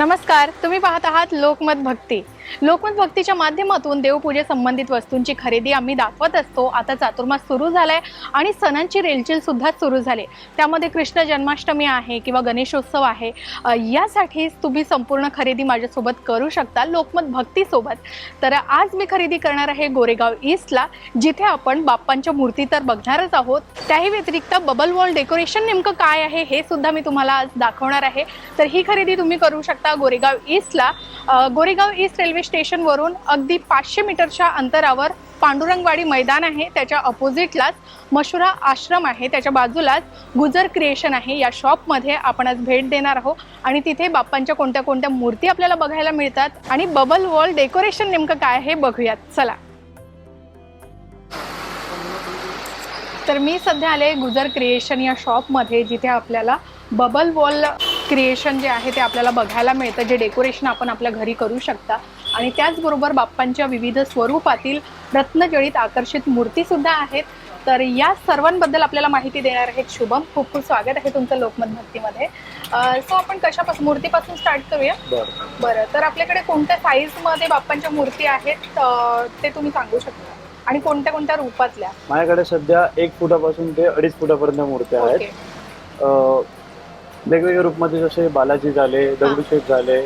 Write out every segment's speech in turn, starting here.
नमस्कार तुम्ही पाहत आहात लोकमत भक्ती. लोकमत भक्तीच्या माध्यमातून देवपूजे संबंधित वस्तूंची खरेदी आम्ही दाखवत असतो. आता चातुर्मास सुरू झालाय आणि सणांची रेलचेल सुद्धा सुरू झाली. त्यामध्ये कृष्ण जन्माष्टमी आहे किंवा गणेशोत्सव आहे. यासाठीच तुम्ही संपूर्ण खरेदी माझ्यासोबत करू शकता लोकमत भक्तीसोबत. तर आज मी खरेदी करणार आहे गोरेगाव ईस्टला जिथे आपण बाप्पांच्या मूर्ती तर बघणारच आहोत. त्याही व्यतिरिक्त बबल वॉल डेकोरेशन नेमकं काय आहे हे सुद्धा मी तुम्हाला आज दाखवणार आहे. तर ही खरेदी तुम्ही करू शकता गोरेगाव ईस्टला. गोरेगाव ईस्ट रेल्वे स्टेशनवरून अगदी पाचशे मीटरच्या अंतरावर पांडुरंगवाडी मैदान आहे. त्याच्या अपोजिटलाच मशुरा आश्रम आहे. त्याच्या बाजूलाच गुजर क्रिएशन आहे. या शॉपमध्ये आपण आज भेट देणार आहोत. आणि तिथे बाप्पांच्या कोणत्या कोणत्या मूर्ती आपल्याला बघायला मिळतात आणि बबल वॉल डेकोरेशन नेमकं काय आहे बघूयात. चला. तर मी सध्या आले गुजर क्रिएशन या शॉपमध्ये जिथे आपल्याला बबल वॉल क्रिएशन जे आहे ते आपल्याला बघायला मिळतं जे डेकोरेशन आपण आपल्या घरी करू शकता. आणि त्याचबरोबर बाप्पांच्या विविध स्वरूपातील रत्नजळीत आकर्षित मूर्तीसुद्धा आहेत. तर या सर्वांबद्दल आपल्याला माहिती देणार आहेत शुभम. खूप खूप स्वागत आहे तुमचं लोकमत भक्तीमध्ये. सो आपण कशापासून मूर्तीपासून स्टार्ट करूया? बरं. बरं तर आपल्याकडे कोणत्या साईजमध्ये बाप्पांच्या मूर्ती आहेत ते तुम्ही सांगू शकता? आणि कोणत्या कोणत्या रूपातल्या? माझ्याकडे सध्या एक फुटापासून ते अडीच फुटापर्यंत मूर्त्या आहेत. वेगवेगळ्या रूपमध्ये जसे बालाजी झाले दगडूशेठ झाले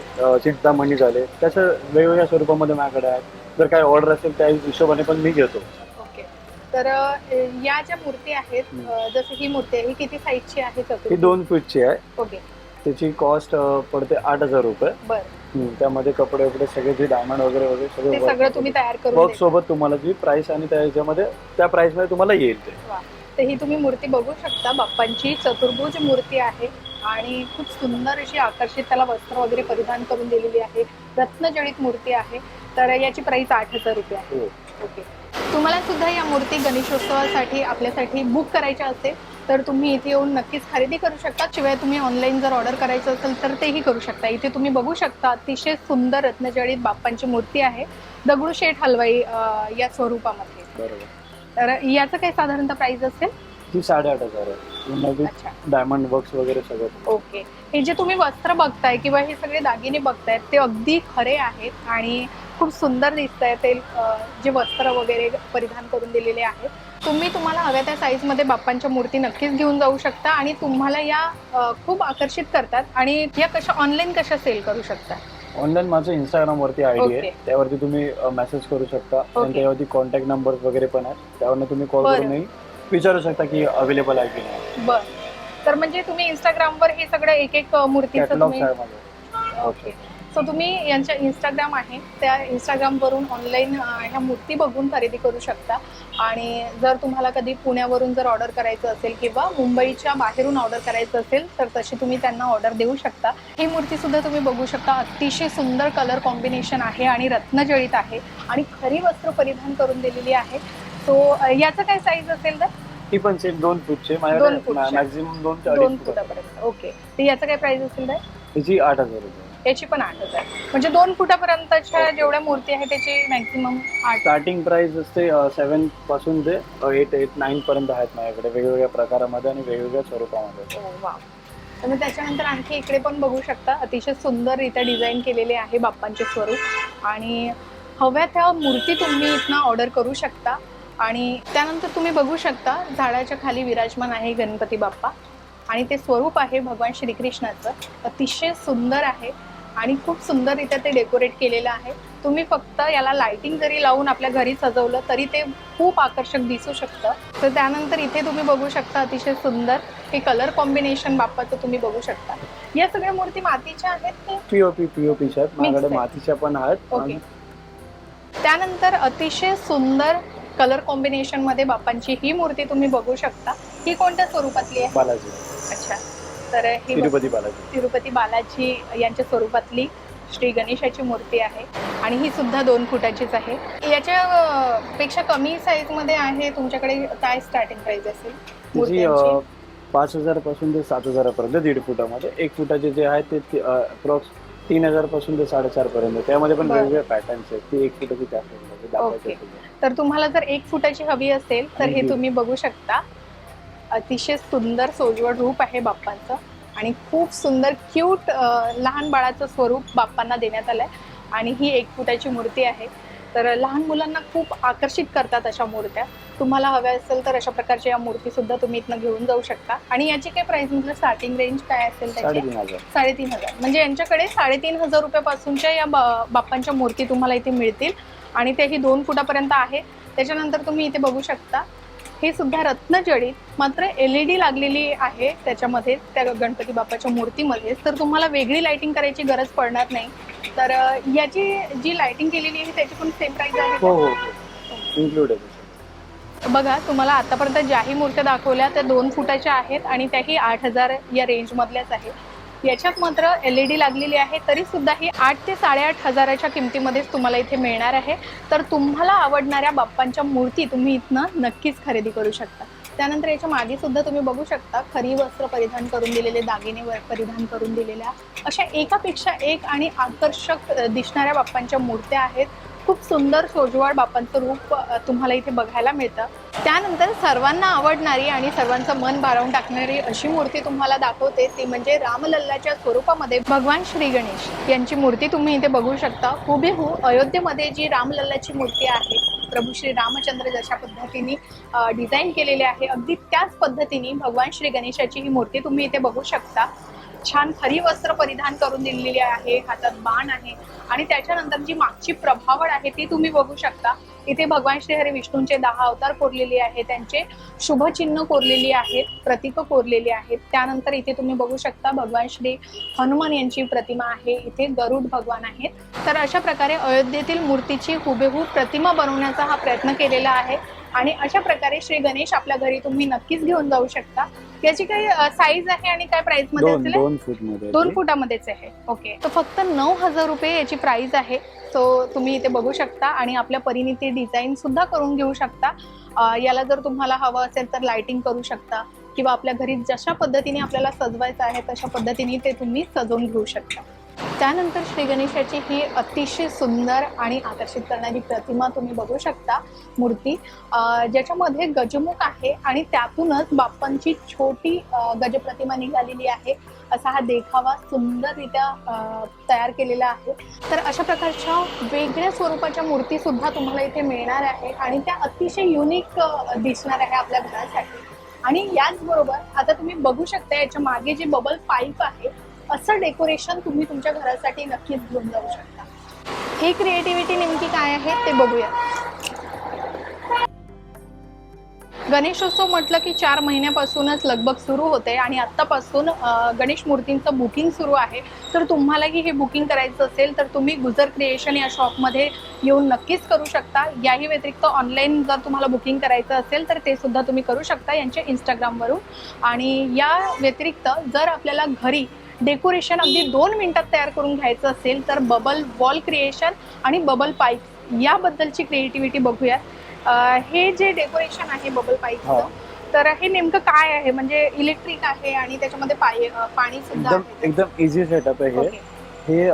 चिंतामणी झाले त्याच्या वेगवेगळ्या स्वरूपामध्ये माझ्याकडे आहेत. जर काही ऑर्डर असेल त्या हिशोबाने पण मी घेतो. ओके. तर या ज्या मूर्ती आहेत जसं ही मूर्ती आहे ही किती साईजची आहे ही दोन फीटची आहे. ओके. त्याची कॉस्ट पडते आठ हजार रुपये. त्यामध्ये कपडे वगैरे सगळे जे डायमंड वगैरे वगैरे सगळं सगळे तुम्ही तयार करून वर्क. सोबत तुम्हाला जी प्राइस आणि त्या ह्याच्यामध्ये त्या प्राइसमध्ये तुम्हाला येईल ते. तर ही तुम्ही मूर्ती बघू शकता. बाप्पांची चतुर्भुज मूर्ती आहे. आणि खूप सुंदर अशी आकर्षित त्याला वस्त्र वगैरे परिधान करून दिलेली आहे. रत्नजडित मूर्ती आहे. तर याची प्राइस आठ हजार रुपये आहे. हो. ओके. तुम्हाला सुद्धा या मूर्ती गणेशोत्सवासाठी आपल्यासाठी बुक करायच्या असेल तर तुम्ही इथे येऊन नक्कीच खरेदी करू शकता. शिवाय तुम्ही ऑनलाईन जर ऑर्डर करायचं असेल तर तेही करू शकता. इथे तुम्ही बघू शकता अतिशय सुंदर रत्नजडित बाप्पांची मूर्ती आहे. दगडूशेठ हलवाई या स्वरूपामध्ये. बरोबर. तर याचं काही साधारणतः प्राइस असेल? ती साडेआठ हजार आहे. नवीन अच्छा डायमंड वर्क्स वगैरे सगळं. ओके. हे जे तुम्ही वस्त्र बघताय किंवा हे सगळे दागिने बघतायत ते अगदी खरे आहेत आणि खूप सुंदर दिसत आहे ते अं, जे वस्त्र वगैरे परिधान करून दिलेले आहेत. तुम्ही तुम्हाला हव्या त्या साईजमध्ये बाप्पांच्या मूर्ती नक्कीच घेऊन जाऊ शकता आणि तुम्हाला या अं, खूप आकर्षित करतात आणि या कशा ऑनलाईन कशा सेल करू शकता? ऑनलाईन माझं इंस्टाग्राम वरती आयडी. आहे. त्यावरती तुम्ही मेसेज करू शकता. आणि त्यावरती कॉन्टॅक्ट नंबर वगैरे पण आहेत. त्यावरनं तुम्ही कॉल बरं. करून विचारू शकता की अवेलेबल आहे की नाही. बर. तर म्हणजे तुम्ही इंस्टाग्रामवर हे सगळं एक एक मूर्तीचं कॅटलॉग तुम्ही आहे माझं ओके सो तुम्ही यांच्या इंस्टाग्राम आहे. त्या इंस्टाग्रामवरून ऑनलाईन ह्या मूर्ती बघून खरेदी करू शकता. आणि जर तुम्हाला कधी पुण्यावरून जर ऑर्डर करायचं असेल किंवा मुंबईच्या बाहेरून ऑर्डर करायचं असेल तर तशी तुम्ही त्यांना ऑर्डर देऊ शकता. ही मूर्ती सुद्धा तुम्ही बघू शकता. अतिशय सुंदर कलर कॉम्बिनेशन आहे आणि रत्नजळीत आहे. आणि खरी वस्त्र परिधान करून दिलेली आहे. सो याचं काय साईज असेल तर? ती पण सेम दोन फूटचे दोन माझ्याकडे. मॅक्झिमम दोन ते दोन अडीच फूट. फुटापर्यंत. ओके तर याचं काय प्राइस असेल तर? त्याची आठ हजार रुपये. याची पण आठ हजार. म्हणजे दोन फुटापर्यंतच्या जेवढ्या मूर्ती आहे त्याची मॅक्झिमम आठ स्टार्टिंग प्राइस असते सेवनपासून ते एट एट नाईन पर्यंत आहेत माझ्याकडे. वेगवेगळ्या प्रकारामध्ये आणि वेगवेगळ्या स्वरूपामध्ये. ओ, वा तर मग त्याच्यानंतर आणखी इकडे पण बघू शकता अतिशय सुंदररित्या डिझाईन केलेले आहे बाप्पांचे स्वरूप. आणि हव्या त्या मूर्ती तुम्ही इथनं ऑर्डर करू शकता. आणि त्यानंतर तुम्ही बघू शकता झाडाच्या खाली विराजमान आहे गणपती बाप्पा. आणि ते स्वरूप आहे भगवान श्रीकृष्णाचं. अतिशय सुंदर आहे आणि खूप सुंदररित्या ते डेकोरेट केलेलं आहे. तुम्ही फक्त याला लाइटिंग जरी लावून आपल्या घरी सजवलं तरी ते खूप आकर्षक दिसू शकतं. तर त्यानंतर इथे तुम्ही बघू शकता अतिशय सुंदर हे कलर कॉम्बिनेशन बाप्पाचं तुम्ही बघू शकता. या सगळ्या मूर्ती मातीच्या आहेत पीओपी पीओपीच्या. मातीच्या पण आहेत. त्यानंतर अतिशय सुंदर कलर कॉम्बिनेशनमध्ये बाप्पांची ही मूर्ती तुम्ही बघू शकता. ही कोणत्या स्वरूपातली आहे? बालाजी. अच्छा. तर ही तिरुपती बालाजी. तिरुपती बालाजी यांच्या स्वरूपातली श्री गणेशाची मूर्ती आहे. आणि ही सुद्धा दोन फुटाचीच आहे. याच्या पेक्षा कमी साईजमध्ये आहे. तुमच्याकडे काय स्टार्टिंग प्राइस असेल पाच हजारपासून ते सात हजारापर्यंत दीड फुटामध्ये. एक फुटाचे जे आहेत ते अप्रॉक्स तीन हजारपासून ते साडेचार पर्यंत त्यामध्ये पण बरं. वेगवेगळे पॅटर्न्स आहेत ती एक फुटाची त्या फुटाची दाखवायची ओके. असेल. तर तुम्हाला जर एक फुटाची हवी असेल तर हे हम्म. तुम्ही बघू शकता अतिशय सुंदर सोजवळ रूप आहे बाप्पांचं आणि खूप सुंदर क्यूट लहान बाळाचं स्वरूप बाप्पांना देण्यात आलंय आणि ही एक फुटाची मूर्ती आहे तर लहान मुलांना खूप आकर्षित करतात अशा मूर्त्या. तुम्हाला हव्या असेल तर अशा प्रकारच्या या मूर्ती सुद्धा तुम्ही इथनं घेऊन जाऊ शकता. आणि याची काय प्राइस म्हटलं? स्टार्टिंग रेंज काय असेल त्याची? साडेतीन हजार. म्हणजे यांच्याकडे साडेतीन हजार रुपयापासूनच्या या बाप्पांच्या मूर्ती तुम्हाला इथे मिळतील. आणि तेही दोन फुटापर्यंत आहे. त्याच्यानंतर तुम्ही इथे बघू शकता. हे सुद्धा रत्नजडित मात्र एल ई डी लागलेली आहे. त्याच्यामध्ये त्या गणपती बाप्पाच्या मूर्तीमध्ये. तर तुम्हाला वेगळी लाइटिंग करायची गरज पडणार नाही. तर याची जी लाइटिंग केलेली आहे त्याची पण सेम प्राइस आहे हो? हो हो. इन्क्लूड आहे. बघा तुम्हाला आतापर्यंत ज्याही मूर्त्या दाखवल्या त्या दोन फुटाच्या आहेत आणि त्याही आठ हजार या रेंजमधल्याच आहेत. याच्यात मात्र एल ई डी लागलेली आहे तरी सुद्धा ही आठ ते साडेआठ हजाराच्या किमतीमध्येच तुम्हाला इथे मिळणार आहे. तर तुम्हाला आवडणाऱ्या बाप्पांच्या मूर्ती तुम्ही इथनं नक्कीच खरेदी करू शकता. त्यानंतर याच्या मागे सुद्धा तुम्ही बघू शकता खरी वस्त्र परिधान करून दिलेले दागिने परिधान करून दिलेल्या अशा एकापेक्षा एक आणि आकर्षक दिसणाऱ्या बाप्पांच्या मूर्त्या आहेत. खूप सुंदर सोजवाड बाप्पांचं रूप तुम्हाला इथे बघायला मिळतं. त्यानंतर सर्वांना आवडणारी आणि सर्वांचं मन भारावून टाकणारी अशी मूर्ती तुम्हाला दाखवते ती म्हणजे रामलल्लाच्या स्वरूपामध्ये भगवान श्री गणेश यांची मूर्ती तुम्ही इथे बघू शकता. हुबेहू अयोध्येमध्ये जी रामलल्लाची मूर्ती आहे प्रभू श्री रामचंद्र जशा पद्धतीने डिझाईन केलेली आहे अगदी त्याच पद्धतीने भगवान श्री गणेशाची ही मूर्ती तुम्ही इथे बघू शकता. छान खरी वस्त्र परिधान करून दिलेली आहे हातात बाण आहे आणि त्याच्यानंतर जी मागची प्रभावळ आहे ती तुम्ही बघू शकता. इथे भगवान श्री हरी विष्णूंचे दहा अवतार कोरलेले आहेत त्यांचे शुभचिन्ह कोरलेली आहेत प्रतीक कोरलेली आहेत. त्यानंतर इथे तुम्ही बघू शकता भगवान श्री हनुमान यांची प्रतिमा आहे इथे गरुड भगवान आहेत. तर अशा प्रकारे अयोध्येतील मूर्तीची हुबेहूब प्रतिमा बनवण्याचा हा प्रयत्न केलेला आहे. आणि अशा प्रकारे श्री गणेश आपल्या घरी तुम्ही नक्कीच घेऊन जाऊ शकता. याची काही साईज आहे आणि काय प्राइसमध्ये असेल दोन फूटमध्ये दोन फुटामध्येच आहे. ओके तर फक्त नऊ हजार रुपये याची प्राइस आहे. सो तुम्ही इथे बघू शकता आणि आपल्या परीने ती डिझाईन सुद्धा करून घेऊ शकता. याला जर तुम्हाला हवं असेल तर लाइटिंग करू शकता किंवा आपल्या घरी जशा पद्धतीने आपल्याला सजवायचं आहे तशा पद्धतीने ते तुम्ही सजवून घेऊ शकता. त्यानंतर श्री गणेशाची ही अतिशय सुंदर आणि आकर्षित करणारी प्रतिमा तुम्ही बघू शकता मूर्ती. ज्याच्यामध्ये गजमुख आहे आणि त्यातूनच बाप्पांची छोटी गजप्रतिमा निघालेली आहे. असा हा देखावा सुंदररित्या तयार केलेला आहे. तर अशा प्रकारच्या वेगळ्या स्वरूपाच्या मूर्ती सुद्धा तुम्हाला इथे मिळणार आहे आणि त्या अतिशय युनिक दिसणार आहे आपल्या घरासाठी. आणि याचबरोबर आता तुम्ही बघू शकता याच्या मागे जे बबल पाईप आहे असं डेकोरेशन तुम्ही तुमच्या घरासाठी नक्कीच घेऊन जाऊ शकता. ही क्रिएटिव्हिटी नेमकी काय आहे ते बघूया. गणेशोत्सव म्हटलं की चार महिन्यापासूनच लगबग सुरू होते आणि आत्तापासून गणेश मूर्तींचं बुकिंग सुरू आहे. तर तुम्हालाही हे बुकिंग करायचं असेल तर तुम्ही गुजर क्रिएशन या शॉपमध्ये येऊन नक्कीच करू शकता. याही व्यतिरिक्त ऑनलाईन जर तुम्हाला बुकिंग करायचं असेल तर ते सुद्धा तुम्ही करू शकता यांच्या इंस्टाग्रामवरून आणि या व्यतिरिक्त जर आपल्याला घरी डेकोरेशन अगदी दोन मिनिटात तयार करून घ्यायचं असेल तर बबल वॉल क्रिएशन आणि बबल पाईप याबद्दलची क्रिएटिव्हिटी बघूया हे जे डेकोरेशन आहे बबल. पाईपचं तर हे नेमकं काय आहे? म्हणजे इलेक्ट्रिक आहे आणि त्याच्यामध्ये पाणी सुद्धा एकदम इझी सेटअप आहे हे. हे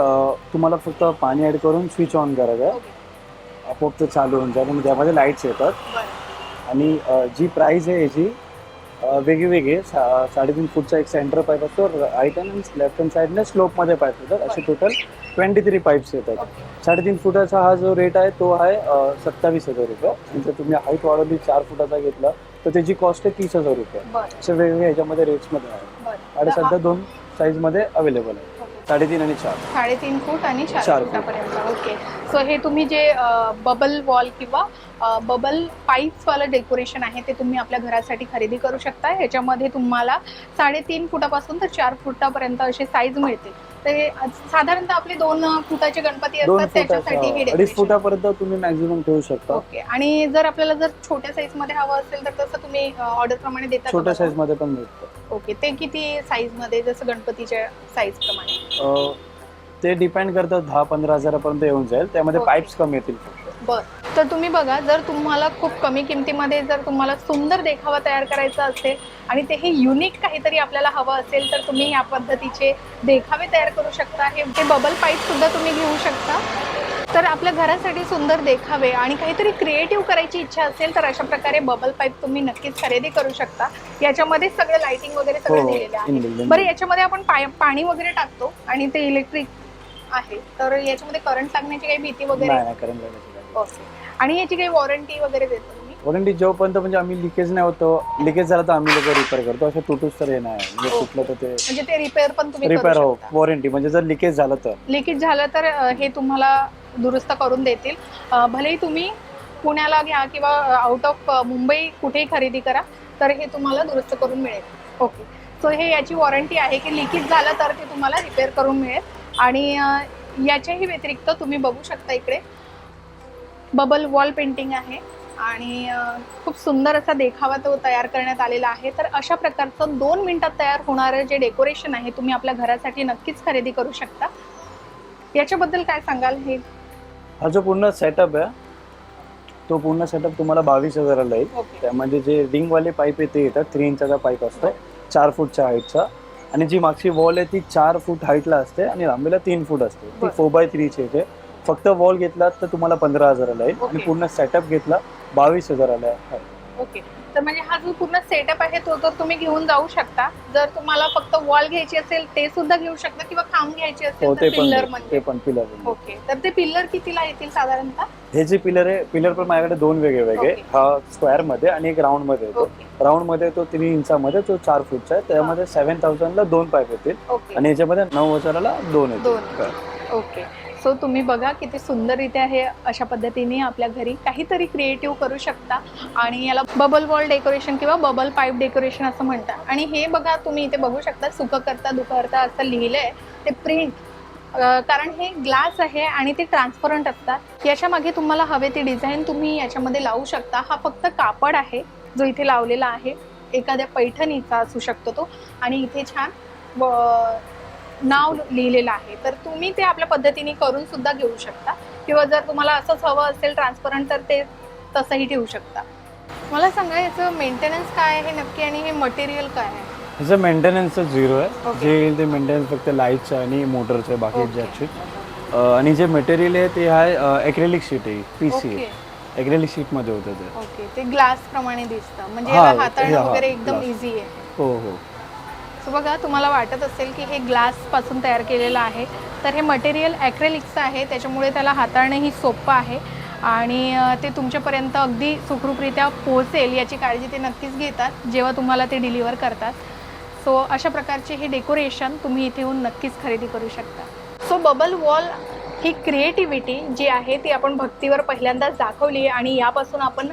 तुम्हाला फक्त पाणी ऍड करून स्विच ऑन करायचं आहे. आपोआप ते चालू होऊन जाईल त्यामध्ये लाईट्स येतात. आणि जी प्राइस आहे याची वेगळी सा साडेतीन फूटचा एक सेंटर पाईप असतो. राईट हँड लेफ्ट हँड साईडने स्लोपमध्ये पाईप येतात असे टोटल ट्वेंटी थ्री पाईप्स येतात साडेतीन फुटाचा हा जो रेट आहे तो आहे सत्तावीस हजार रुपये. आणि जर तुम्ही हाईट वाढवली चार फुटाचा घेतला तर त्याची कॉस्ट आहे तीस हजार रुपये. असे वेगवेगळे ह्याच्यामध्ये रेट्समध्ये आहे. आणि सध्या दोन साईजमध्ये अवेलेबल आहे. साडेतीन आणि चार. साडेतीन फूट आणि चार चार फूट. फुटापर्यंत. ओके सो हे तुम्ही जे बबल वॉल किंवा बबल पाईप्सवालं डेकोरेशन आहे ते तुम्ही आपल्या घरासाठी खरेदी करू शकता. ह्याच्यामध्ये तुम्हाला साडेतीन फुटापासून तर चार फुटापर्यंत असे साईज मिळते हे साधारणतः आपले दोन फुटाचे गणपती असतात त्याच्यासाठी हे अडीच डेकोरेशन फुटापर्यंत तुम्ही मॅक्झिमम ठेवू शकता. ओके. आणि जर आपल्याला जर छोट्या साईजमध्ये हवं असेल तर तसं तुम्ही ऑर्डर प्रमाणे देता छोट्या? साईजमध्ये पण मिळतं ओके. ते किती साईजमध्ये जसं गणपतीच्या साईज प्रमाणे? ते डिपेंड करतं दहा पंधरा हजारापर्यंत येऊन जाईल. त्यामध्ये. पाईप्स कमी येतील फक्त. बर. तर तुम्ही बघा जर तुम्हाला खूप कमी किमतीमध्ये जर तुम्हाला सुंदर देखावा तयार करायचा असेल आणि ते हे युनिक काहीतरी आपल्याला हवं असेल तर तुम्ही या पद्धतीचे देखावे तयार करू शकता. हे ते बबल पाईप सुद्धा तुम्ही घेऊ शकता. तर आपल्या घरासाठी सुंदर देखावे आणि काहीतरी क्रिएटिव्ह करायची इच्छा असेल तर अशा प्रकारे बबल पाईप तुम्ही नक्कीच खरेदी करू शकता. याच्यामध्ये सगळं लाइटिंग वगैरे सगळं दिलेलं आहे बरं. याच्यामध्ये आपण पाणी वगैरे टाकतो आणि ते इलेक्ट्रिक आहे. तर याच्यामध्ये करंट लागण्याची काही भीती वगैरे? ओके. आणि याची काही वॉरंटी वगैरे देतो तुम्ही? वॉरंटी जोपर्यंत म्हणजे आम्ही लिकेज नाही होतो लिकेज झाला तर आम्ही लोक रिपेअर करतो. असं तुटूच तर हे नाही. म्हणजे. तुटलं तर ते म्हणजे ते रिपेअर पण तुम्ही रिपेअर हो वॉरंटी म्हणजे जर लिकेज झालं तर. लिकेज झालं तर अ, हे तुम्हाला दुरुस्त करून देतील. अ, भलेही तुम्ही पुण्याला घ्या किंवा आउट ऑफ मुंबई कुठेही खरेदी करा तर हे तुम्हाला दुरुस्त करून मिळेल. ओके. सो हे याची वॉरंटी आहे की लिकेज झालं तर ते तुम्हाला रिपेअर करून मिळेल. आणि अ, याच्याही व्यतिरिक्त तुम्ही बघू शकता इकडे बबल वॉल पेंटिंग आहे. आणि खूप सुंदर असा देखावा तो तयार करण्यात आलेला आहे. तर अशा प्रकारचं दोन मिनिटात तयार होणारं जे डेकोरेशन आहे तुम्ही आपल्या घरासाठी नक्कीच खरेदी करू शकता. याच्याबद्दल काय सांगाल हे? हा जो पूर्ण सेटअप आहे तो पूर्ण सेटअप तुम्हाला बावीस हजाराला येईल. त्यामध्ये जे रिंग वाले पाईप आहे ते येतात. थ्री इंचाचा पाईप असतो. चार फूटच्या हाईटचा आणि जी मागची वॉल आहे ती चार फूट हाईटला असते आणि लांबीला तीन फूट असते. ती. फोर बाय थ्रीची येते. फक्त वॉल घेतला तर तुम्हाला पंधरा हजाराला येईल आणि. पूर्ण सेटअप घेतला बावीस हजाराला आहे ओके तर म्हणजे हा जो पूर्ण सेटअप आहे तो तर तुम्ही घेऊन जाऊ शकता. जर तुम्हाला फक्त वॉल घ्यायची असेल ते सुद्धा घेऊ शकता किंवा खांब घ्यायची हो असेल ते तर पण पिल्लर ते म्हणजे पण पिलर ओके तर ते पिल्लर कितीला येतील साधारणतः? हे जे पिलर आहे पिलर पण माझ्याकडे दोन वेगळे वेगळे. हा स्क्वेअरमध्ये आणि एक राऊंडमध्ये येतो. ओके राऊंडमध्ये तो तीन इंचामध्ये तो चार फूटचा आहे. त्यामध्ये सेव्हन थाउजंडला दोन पाईप येतील. ओके आणि याच्यामध्ये नऊ हजाराला दोन दोन. येतील ओके सो तुम्ही बघा किती सुंदररित्या हे अशा पद्धतीने आपल्या घरी काहीतरी क्रिएटिव्ह करू शकता. आणि याला बबल वॉल डेकोरेशन किंवा बबल पाईप डेकोरेशन असं म्हणतात. आणि हे बघा तुम्ही इथे बघू शकता सुख करता दुख करता असं लिहिलंय. ते प्रिंट कारण हे ग्लास आहे आणि ते ट्रान्सपरंट असतात. याच्या मागे तुम्हाला हवे ती डिझाईन तुम्ही याच्यामध्ये लावू शकता. हा फक्त कापड आहे जो इथे लावलेला आहे. एखाद्या पैठणीचा असू शकतो तो. आणि इथे छान व- नाव लिहिलेलं आहे. तर तुम्ही ते आपल्या पद्धतीने करून सुद्धा घेऊ शकता. किंवा जर तुम्हाला असंच हवं असेल ट्रान्सपरंट तर ते तसंही ठेवू शकता. मला सांगा याचं मेंटेनन्स काय आहे नक्की आणि हे मटेरियल काय आहे? ह्याचं मेंटेनन्सचं झिरो आहे. जे येईल ते मेंटेनन्स फक्त लाईटचं आणि मोटरचं आहे बाकी. ज्याची. आणि जे मटेरियल आहे ते आहे एक्रेलिक शीट आहे पी सी एक्रेलिक शीटमध्ये होतं ते. ओके ते ग्लास प्रमाणे दिसतं. म्हणजे हाताळणं वगैरे एकदम. इझी आहे. हो हो. सो बघा तुम्हाला वाटत असेल की हे ग्लासपासून तयार केलेलं आहे. तर हे मटेरियल ॲक्रेलिक्सचं आहे त्याच्यामुळे त्याला हाताळणंही सोपं आहे. आणि ते तुमच्यापर्यंत अगदी सुखरूपरित्या पोहोचेल याची काळजी ते नक्कीच घेतात जेव्हा तुम्हाला ते डिलिव्हर करतात. सो अशा प्रकारचे हे डेकोरेशन तुम्ही इथे येऊन नक्कीच खरेदी करू शकता. सो बबल वॉल ही क्रिएटिव्हिटी जी आहे ती आपण भक्तीवर पहिल्यांदाच दाखवली आणि यापासून आपण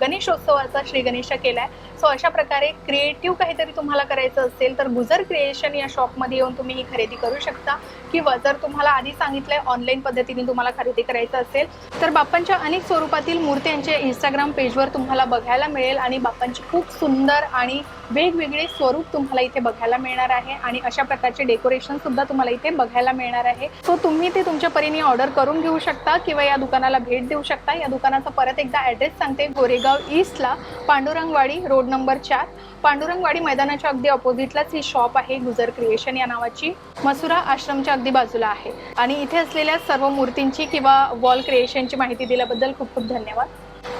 गणेशोत्सवाचा श्री गणेश केला आहे सो अशा प्रकारे क्रिएटिव्ह काहीतरी तुम्हाला करायचं असेल तर गुजर क्रिएशन या शॉपमध्ये येऊन तुम्ही ही खरेदी करू शकता. किंवा जर तुम्हाला आधी सांगितलंय ऑनलाईन पद्धतीने तुम्हाला खरेदी करायचं असेल तर बाप्पांच्या अनेक स्वरूपातील मूर्त्यांचे इंस्टाग्राम पेजवर तुम्हाला बघायला मिळेल आणि बाप्पांची खूप सुंदर आणि वेगवेगळे स्वरूप तुम्हाला इथे बघायला मिळणार आहे. आणि अशा प्रकारचे डेकोरेशन सुद्धा तुम्हाला इथे बघायला मिळणार आहे. सो तुम्ही ते तुमच्या परीने ऑर्डर करून घेऊ शकता किंवा या दुकानाला भेट देऊ शकता. या दुकानाचा परत एकदा ॲड्रेस सांगते गोरेगाव ईस्टला पांडुरंगवाडी रोड नंबर चार. पांडुरंगवाडी मैदानाच्या अगदी ऑपोजिटलाच ही शॉप आहे. गुजर क्रिएशन या नावाची मसुरा आश्रमच्या अगदी बाजूला आहे. आणि इथे असलेल्या सर्व मूर्तींची किंवा वॉल क्रिएशनची माहिती दिल्याबद्दल खूप खूप धन्यवाद.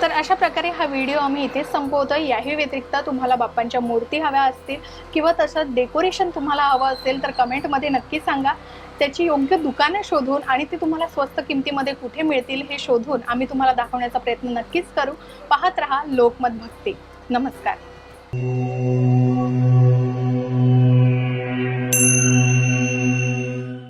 तर अशा प्रकारे हा व्हिडिओ आम्ही इथेच संपवतो. याही व्यतिरिक्त तुम्हाला बाप्पांच्या मूर्ती हव्या असतील किंवा तसं डेकोरेशन तुम्हाला हवं असेल तर कमेंटमध्ये नक्की सांगा. त्याची योग्य दुकानं शोधून आणि ते तुम्हाला स्वस्त किमतीमध्ये कुठे मिळतील हे शोधून आम्ही तुम्हाला दाखवण्याचा प्रयत्न नक्कीच करू. पाहत रहा लोकमत भक्ती. नमस्कार.